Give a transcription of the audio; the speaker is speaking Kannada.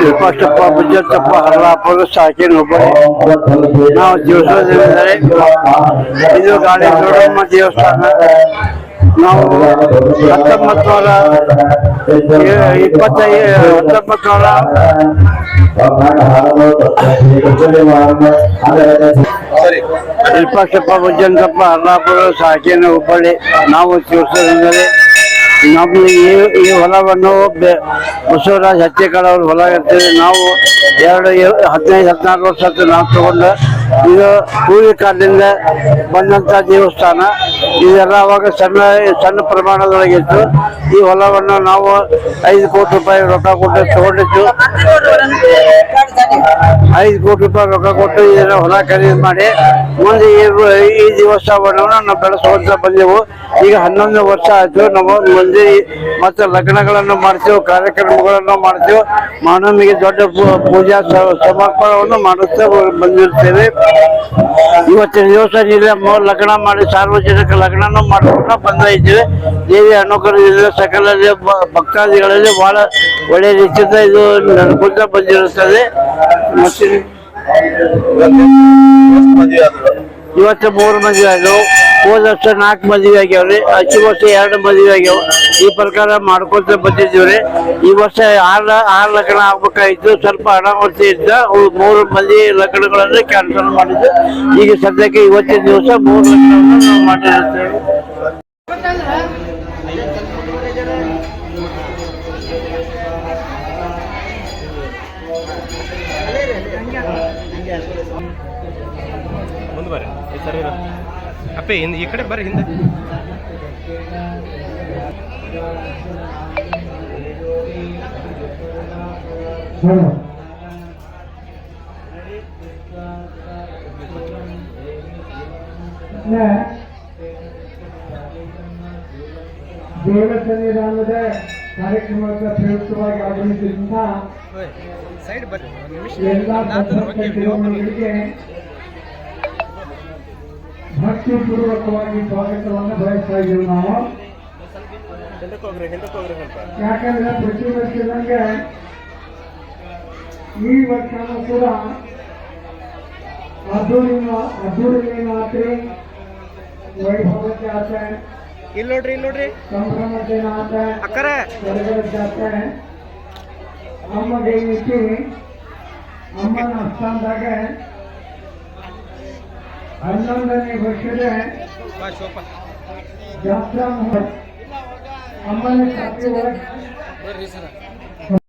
ವಿಪಕ್ಷಪ್ಪ ಬುಜ್ಜತ್ತಪ್ಪ ಹರ್ಲಾಪುರ ಸಾಕಿನ ಹುಬ್ಬಳ್ಳಿ ನಾವು ಜೀವಿಸೋದೆಂದರೆ ಇದು ಗಾಳಿ ದೊಡ್ಡಮ್ಮ ದೇವಸ್ಥಾನ ನಾವು ಹತ್ತೊಂಬತ್ತು ನೂರ ಇಪ್ಪತ್ತೈದು ಹತ್ತೊಂಬತ್ತು ನೂರ ವಿಪಕ್ಷಪ್ಪ ಬುಜ್ಜಂತಪ್ಪ ಹರ್ಲಾಪುರ ಸಾಕಿನ ಹುಬ್ಬಳ್ಳಿ ನಾವು ಜೀವಿಸೋದೆಂದರೆ ನಮ್ಮ ಈ ಈ ಹೊಲವನ್ನು ಬಸವರಾಜ್ ಅವ್ರ ಹೊಲ ಇರ್ತೀವಿ ನಾವು ಎರಡು ಹದಿನೈದು, ಹದಿನಾರು ವರ್ಷ ಆಯ್ತು ನಾವು ತಗೊಂಡು ಇದು ಪೂರ್ವಿ ಕಾಲದಿಂದ ಬಂದಂಥ ದೇವಸ್ಥಾನ. ಇದೆಲ್ಲ ಅವಾಗ ಸಣ್ಣ ಸಣ್ಣ ಪ್ರಮಾಣದೊಳಗಿತ್ತು ಈ ಹೊಲವನ್ನು ನಾವು ಐದು ಕೋಟಿ ರೂಪಾಯಿ ರೊಕ್ಕ ಕೊಟ್ಟು ತಗೊಂಡಿತ್ತು ಐದು ಕೋಟಿ ರೂಪಾಯಿ ರೊಕ್ಕ ಕೊಟ್ಟು ಇದನ್ನ ಹೊಲ ಖರೀದಿ ಮಾಡಿ ಮುಂದೆ ಈ ದೇವಸ್ಥಾನವನ್ನು ನಾವು ಬೆಳೆಸುವಂತ ಬಂದೆವು. ಈಗ ಹನ್ನೊಂದು ವರ್ಷ ಆಯ್ತು ನಮ್ಮ ಮುಂದೆ ಮತ್ತು ಲಗ್ನಗಳನ್ನು ಮಾಡ್ತೇವೆ ಕಾರ್ಯಕ್ರಮಗಳನ್ನು ಮಾಡ್ತೇವೆ ಮಾನವನಿಗೆ ದೊಡ್ಡ ಪೂಜಾ ಸಮರ್ಪಣವನ್ನು ಮಾಡುತ್ತಾ ಬಂದಿರ್ತೇವೆ. ಇವತ್ತಿನ ದಿವಸ ಇಲ್ಲಿ ಮೂ- ಲಗ್ನ ಮಾಡಿ ಸಾರ್ವಜನಿಕ ಲಗ್ನನೂ ಮಾಡಿಕೊಂಡು ಬಂದ ಇದ್ದೇವೆ. ದೇವಿ ಅನುಗ್ರಹದಿಂದ ಸಕಲ ಭಕ್ತಾದಿಗಳಲ್ಲಿ ಬಹಳ ಒಳ್ಳೆಯ ರೀತಿಯಿಂದ ಇದು ನಡ್ಕೊಂತ ಬಂದಿರುತ್ತದೆ. ಮತ್ತೆ ಇವತ್ತು ಮೂರು ಮಂದಿ ಆಗ್ಯಾವ ಹೋದ ವರ್ಷ ನಾಲ್ಕು ಮದುವೆ ಆಗ್ಯಾವ್ರಿ. ಅಚ್ಚು ವರ್ಷ ಎರಡು ಮದುವೆ ಆಗ್ಯಾವ. ಈ ಪ್ರಕಾರ ಮಾಡ್ಕೊಂತ ಬಂದಿದ್ದೀವ್ರಿ. ಈ ವರ್ಷ ಆರು ಆರು ಲಗ್ನ ಆಗ್ಬೇಕಾಗಿತ್ತು ಸ್ವಲ್ಪ ಅನಾಹುತಿ ಇದ್ದ ಮೂರು ಮಂದಿ ಲಗ್ನಗಳನ್ನು ಕ್ಯಾನ್ಸಲ್ ಮಾಡಿದ್ದು. ಈಗ ಸದ್ಯಕ್ಕೆ ಇವತ್ತಿನ ದಿವಸ ಮೂರು ಲಗ್ನವನ್ನು ನಾವು ಮುಂದೆ ಬರ್ರಿ ಈ ಸರಿ ಇರು. ಅಪ್ಪೆ ಹಿಂದೆ ಈ ಕಡೆ ಬರ್ರಿ ಹಿಂದೆ. ದೇವ ಸನ್ನಿಧಾನದ ಕಾರ್ಯಕ್ರಮಕ್ಕೆ ಪ್ರಯುಕ್ತವಾಗಿ ಆಗಮಿಸಿದಂತ ಸೈಡ್ ಬರ್ರಿ ಒಂದು ನಿಮಿಷ. ಎಲ್ಲ ಭಕ್ತಿಪೂರ್ವಕವಾಗಿ ಸ್ವಾಗತವನ್ನು ಬಯಸ್ತಾ ಇದ್ದೀವಿ ನಾವು. ಯಾಕಂದ್ರೆ ಪ್ರತಿ ವರ್ಷದಂಗೆ ಈ ವರ್ಷನೂ ಕೂಡ ಅದ್ದೂರಿ ಅದ್ದೂರಿ ರಾತ್ರಿ ವೈಭವಕ್ಕೆ ಆಚೆ ಇಲ್ಲಿ ನೋಡ್ರಿ ಇಲ್ಲಿ ನೋಡ್ರಿ. ಸಂಭ್ರಮಕ್ಕೆ ಆಚೆ ಅಕ್ಕರೆ. ಜಾತ್ರೆ. ಅಮ್ಮಗೆ ನಿಂತು ಅಮ್ಮನ ಸ್ಥಾನದಾಗ ಹನ್ನೊಂದನೇ ವರ್ಷದ ಜಾತ್ರಾ ಅಮ್ಮನ ಸರ.